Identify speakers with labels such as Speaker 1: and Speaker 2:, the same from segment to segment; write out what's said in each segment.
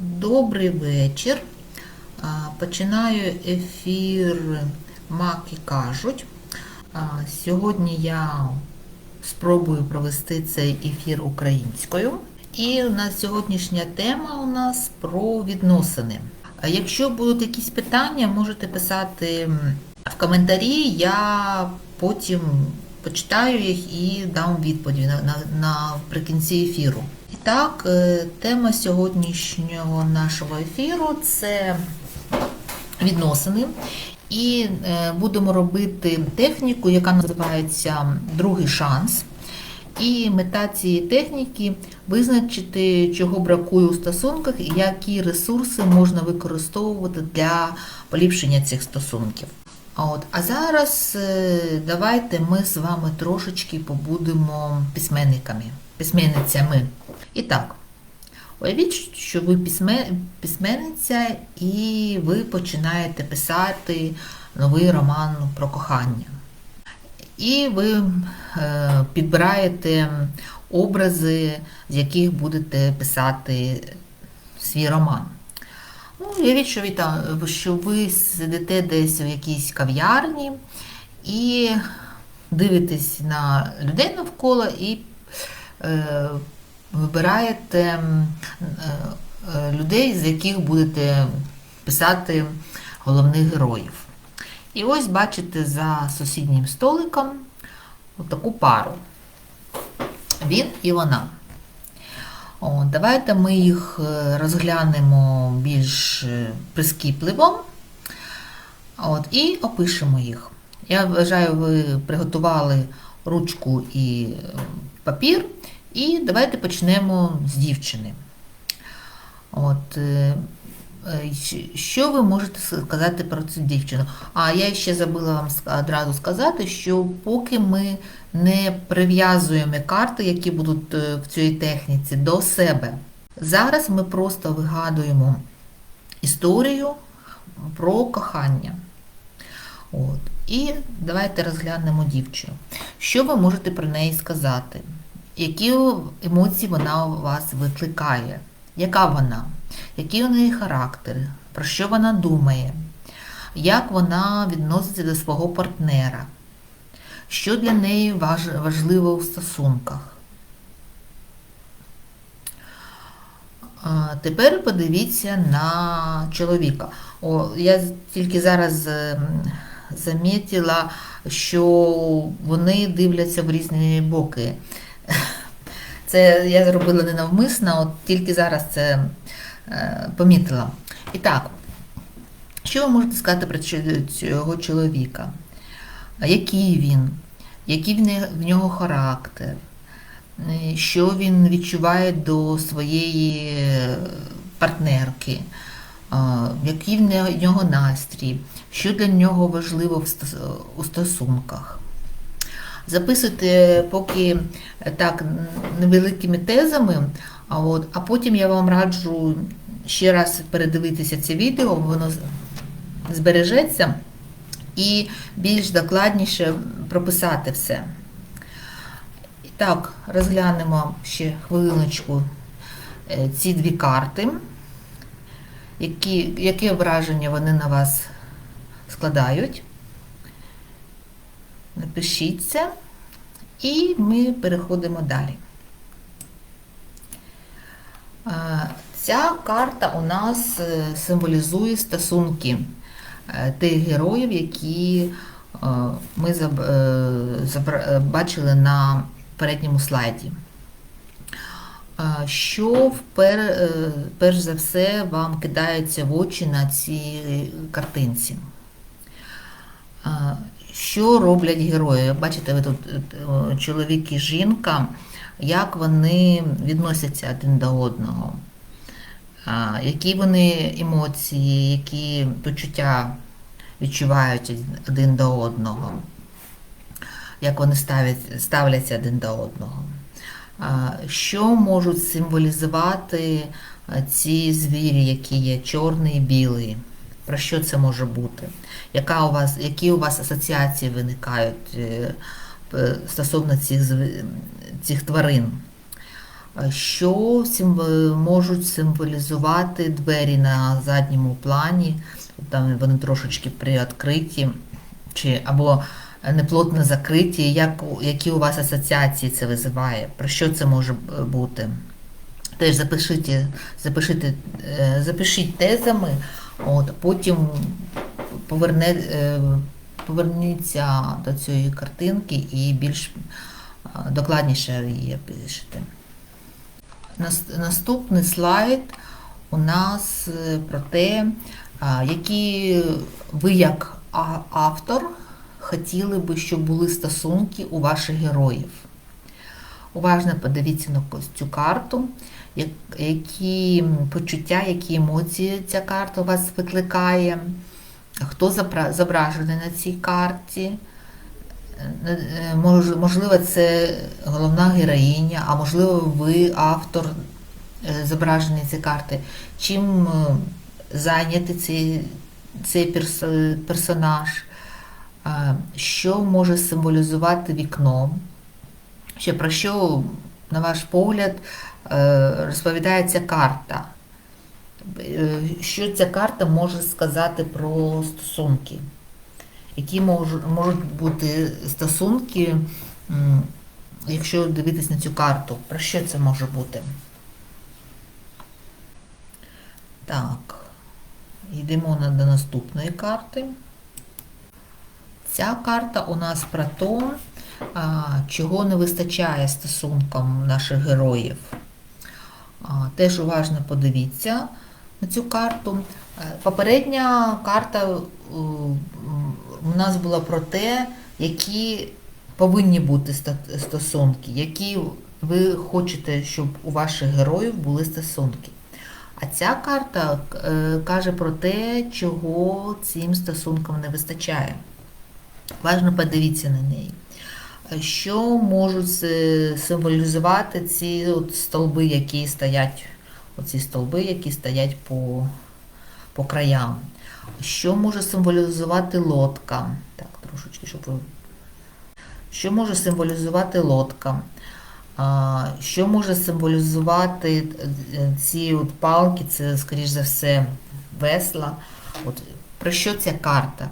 Speaker 1: Добрий вечір. Починаю ефір Маки кажуть. Сьогодні я спробую провести цей ефір українською. І у сьогоднішня тема у нас про відносини. Якщо будуть якісь питання, можете писати в коментарі. Я потім почитаю їх і дам відповідь на, на, наприкінці ефіру. І так, е, тема сьогоднішнього нашого ефіру це відносини. І е, будемо робити техніку, яка називається другий шанс. І мета цієї техніки визначити, чого бракує у стосунках і які ресурси можна використовувати для поліпшення цих стосунків. А От, а зараз е, давайте ми з вами трошечки побудемо письменниками, письменницями. І так, уявіть, що ви письменниця і ви починаєте писати новий роман про кохання. І ви е, підбираєте образи, з яких будете писати свій роман. Ну, уявіть, що ви, що ви сидите десь у якійсь кав'ярні і дивитесь на людей навколо і вибираєте м, е, е, людей, з яких будете писати головних героїв. І ось бачите за сусіднім столиком таку пару. Він і вона. О, давайте ми їх е, розглянемо більш е, прискіпливо От, і опишемо їх. Я вважаю, ви приготували ручку і е, папір. І давайте почнемо з дівчини. От, е, е, що ви можете сказати про цю дівчину? А я ще забула вам одразу сказати, що поки ми не прив'язуємо карти, які будуть е, в цій техніці, до себе. Зараз ми просто вигадуємо історію про кохання. От. І давайте розглянемо дівчину. Що ви можете про неї сказати? Які емоції вона у вас викликає? Яка вона? Який у неї характер? Про що вона думає? Як вона відноситься до свого партнера? Що для неї важливо у стосунках? Тепер подивіться на чоловіка. О, я тільки зараз ем, замітила, що вони дивляться в різні боки. Це я зробила ненавмисно, от тільки зараз це е, помітила. І так, що ви можете сказати про цього чоловіка? Який він? Який в нього характер? Е, Що він відчуває до своєї е, партнерки? Який в нього настрій? Що для нього важливо у стосунках? Записуйте поки е, так невеликими тезами, а, от, а потім я вам раджу ще раз передивитися це відео, воно збережеться і більш докладніше прописати все. Так, розглянемо ще хвилиночку е, ці дві карти. Які, яке враження вони на вас складають? Напишіть це, і ми переходимо далі. Ця карта у нас е, символізує стосунки е, тих героїв, які е, ми бачили на передньому слайді. Що впер, перш за все вам кидається в очі на цій картинці? Що роблять герої? Бачите, ви тут е, чоловік і жінка, як вони відносяться один до одного, які вони емоції, які почуття відчувають один до одного, як вони ставлять, ставляться один до одного. Що можуть символізувати ці звірі, які є чорний і білий? Про що це може бути? Яка у вас, які у вас асоціації виникають е, стосовно цих, цих тварин? е, що можуть символізувати двері на задньому плані, там вони трошечки приоткриті, чи або неплотно закриті, як, які у вас асоціації це визиває, про що це може бути. Теж запишіть, запишіть, е, запишіть тезами, от, потім поверне, е, поверніться до цієї картинки і більш е, докладніше її пишете. Наступний слайд у нас е, про те, які ви як автор хотіли би, щоб були стосунки у ваших героїв. Уважно подивіться на цю карту, які почуття, які емоції ця карта у вас викликає, хто зображений на цій карті. Е, е, мож- Можливо, це головна героїня, а можливо, ви автор е, зображений цієї карти. Чим зайнятий цей, цей персонаж? Що може символізувати вікно? Ще про що, на ваш погляд, е, розповідає ця карта? Е, Що ця карта може сказати про стосунки? Які мож- можуть бути стосунки, якщо дивитись на цю карту? Про що це може бути? Так, йдемо до наступної карти. Ця карта у нас про те, чого не вистачає стосункам наших героїв. Теж уважно подивіться на цю карту. Е, Попередня карта е, у нас була про те, які повинні бути стосунки, які ви хочете, щоб у ваших героїв були стосунки. А ця карта е, каже про те, чого цим стосункам не вистачає. Важно подивіться на неї. Що можуть е, символізувати ці от столби, які стоять, оці столби, які стоять по, по краям? Що може символізувати лодка? Так, трошечки, щоб ви. Що може символізувати лодка? Що може символізувати е, ці от палки? Це, скоріш за все, весла. От, про що ця карта?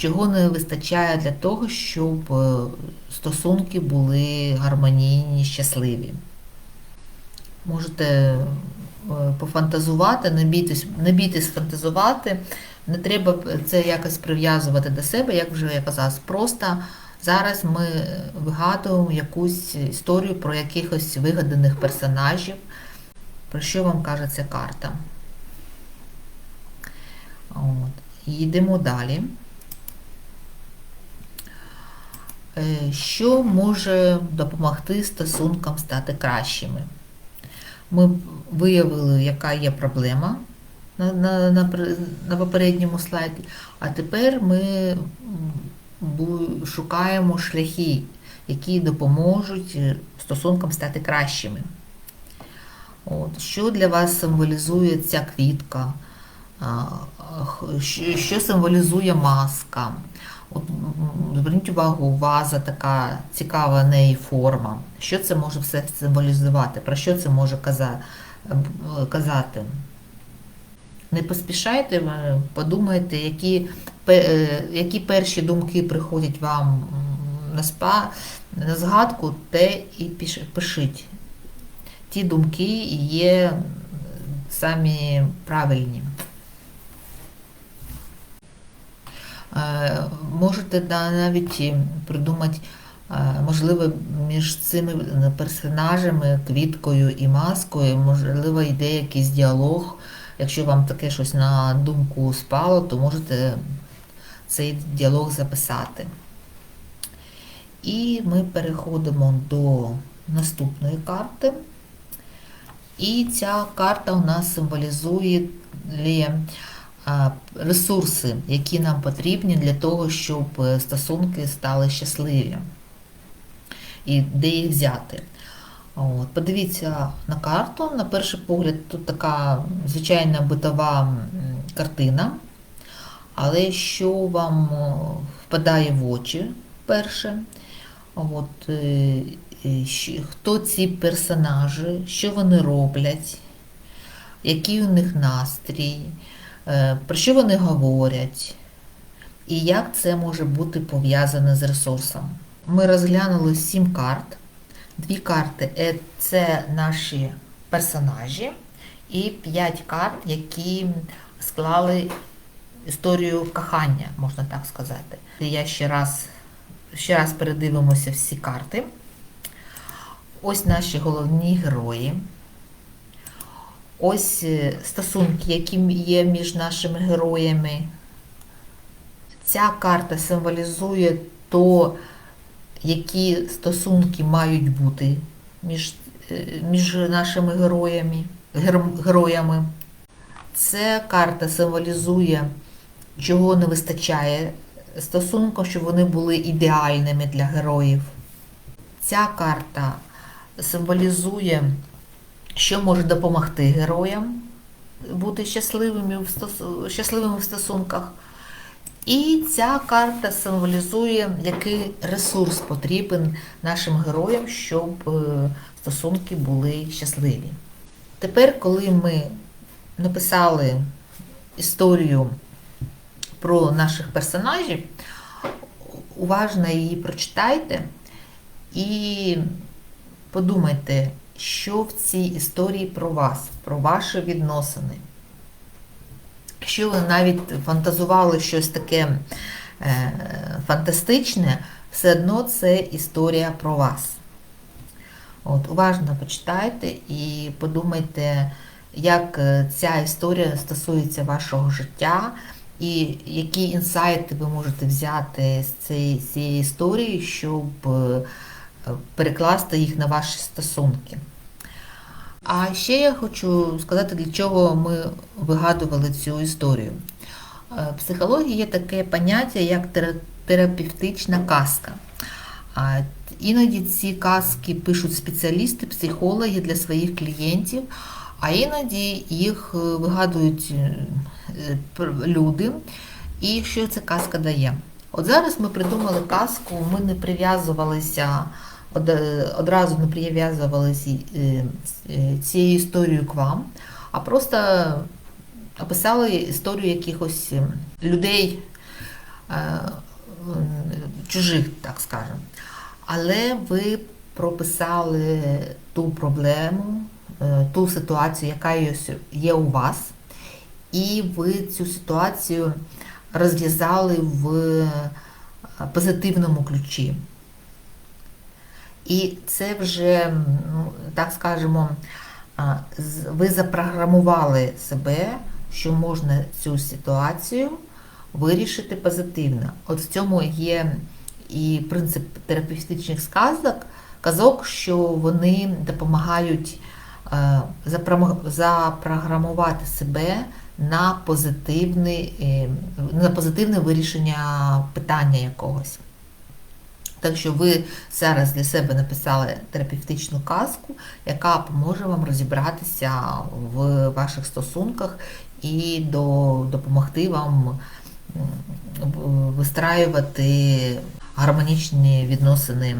Speaker 1: Чого не вистачає для того, щоб е, стосунки були гармонійні, щасливі? Можете е, пофантазувати, не бійтесь, фантазувати, не треба це якось прив'язувати до себе, як вже я казала, просто зараз ми вигадуємо якусь історію про якихось вигаданих персонажів. Про що вам каже ця карта? От. Йдемо далі. Е, Що може допомогти стосункам стати кращими? Ми виявили, яка є проблема на, на, на, на попередньому слайді, а тепер ми шукаємо шляхи, які допоможуть е, стосункам стати кращими. От, що для вас символізує ця квітка? Що символізує маска? Зверніть увагу, ваза така цікава неї форма. Що це може все символізувати? Про що це може каза- казати? Не поспішайте, е, подумайте, які, е, які перші думки приходять вам на, спа, на згадку, те і пишіть. Ті думки є самі правильні. Е, Можете навіть придумати, е, можливо, між цими персонажами, квіткою і маскою, можливо, йде якийсь діалог. Якщо вам таке щось на думку спало, то можете цей діалог записати. І ми переходимо до наступної карти. І ця карта у нас символізує ресурси, які нам потрібні для того, щоб е, стосунки стали щасливі. І де їх взяти. От, подивіться на карту. На перший погляд, тут така звичайна битова картина. Але що вам впадає в очі перше? От, е, е, хто ці персонажі, що вони роблять, який у них настрій, про що вони говорять, і як це може бути пов'язане з ресурсом. Ми розглянули сім карт. Дві карти е, це наші персонажі, і п'ять карт, які склали історію кохання, можна так сказати. Я ще раз, ще раз передивимося всі карти. Ось наші головні герої. Ось е, стосунки, які є між нашими героями. Ця карта символізує то, які стосунки мають бути між, е, між нашими героями, гер- героями. Ця карта символізує, чого не вистачає стосункам, щоб вони були ідеальними для героїв. Ця карта символізує, що може допомогти героям бути щасливими в, стос... щасливими в стосунках. І ця карта символізує, який ресурс потрібен нашим героям, щоб е, стосунки були щасливі. Тепер, коли ми написали історію про наших персонажів, уважно її прочитайте і подумайте, що в цій історії про вас, про ваші відносини. Якщо ви навіть фантазували щось таке е, фантастичне, все одно це історія про вас. От, уважно почитайте і подумайте, як е, ця історія стосується вашого життя, і які інсайти ви можете взяти з цієї, з цієї історії, щоб е, перекласти їх на ваші стосунки. А ще я хочу сказати, для чого ми вигадували цю історію. Е, В психології є таке поняття, як терапевтична казка. Іноді ці казки пишуть спеціалісти, психологи для своїх клієнтів, а іноді їх е, вигадують е, е, люди, і що ця казка дає. От зараз ми придумали казку, ми не прив'язувалися одразу не прив'язувалися е, е, цією історією к вам, а просто описали історію якихось е, людей е, чужих, так скажемо. Але ви прописали ту проблему, е, ту ситуацію, яка є у вас, і ви цю ситуацію розв'язали в е, позитивному ключі. І це вже, ну, так скажемо, ви запрограмували себе, що можна цю ситуацію вирішити позитивно. От в цьому є і принцип терапевтичних сказок, казок, що вони допомагають запрограмувати себе на позитивне, на позитивне вирішення питання якогось. Так що ви зараз для себе написали терапевтичну казку, яка поможе вам розібратися в ваших стосунках і до, допомогти вам вистраювати гармонічні відносини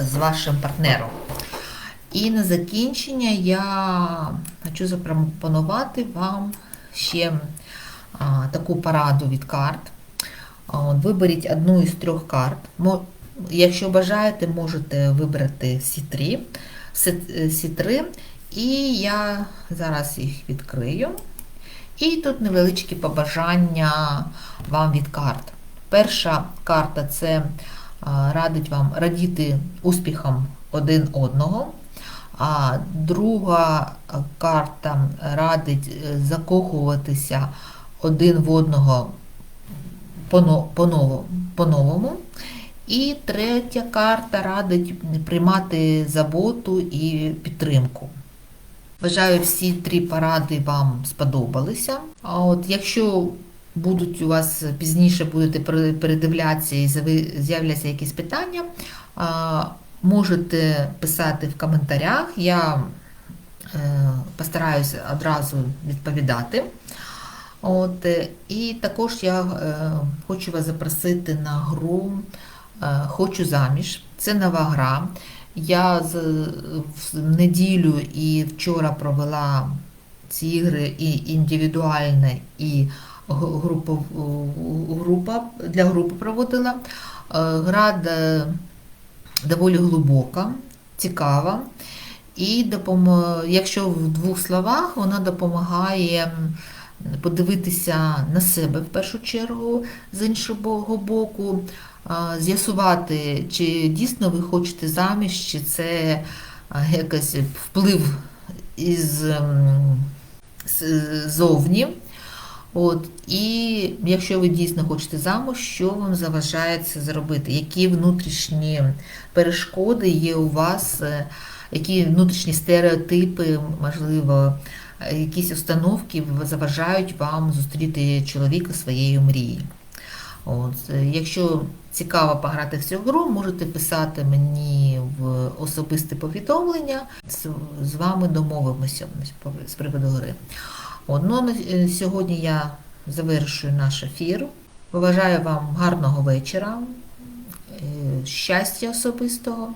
Speaker 1: з вашим партнером. І на закінчення я хочу запропонувати вам ще таку пораду від карт. Виберіть одну із трьох карт. Якщо бажаєте, можете вибрати всі три, всі, всі три. І я зараз їх відкрию. І тут невеличкі побажання вам від карт. Перша карта це радить вам радіти успіхам один одного. А друга карта радить е, закохуватися один в одного поно- поново- по-новому. І третя карта радить приймати заботу і підтримку. Бажаю всі три поради вам сподобалися. А от якщо будуть у вас пізніше будете передивлятися і з'являться якісь питання, можете писати в коментарях. Я е, постараюся одразу відповідати. От, е, і також я е, хочу вас запросити на гру е, Хочу заміж. Це нова гра. Я в неділю і вчора провела ці ігри і індивідуальне, і г- група, для групи проводила. Гра доволі глибока, цікава. І допомо... якщо в двох словах, вона допомагає подивитися на себе в першу чергу з іншого боку, з'ясувати, чи дійсно ви хочете заміж, чи це якийсь вплив із зовні. От, і якщо ви дійсно хочете замуж, що вам заважає це зробити? Які внутрішні перешкоди є у вас, е, які внутрішні стереотипи, можливо, якісь установки заважають вам зустріти чоловіка своєї мрії? От, е, якщо цікаво пограти в цю гру, можете писати мені в особисте повідомлення. З, вами домовимося з приводу гри. От, ну, е, сьогодні я завершую наш ефір. Бажаю вам гарного вечора, е, щастя особистого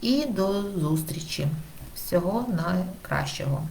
Speaker 1: і до зустрічі. Всього найкращого.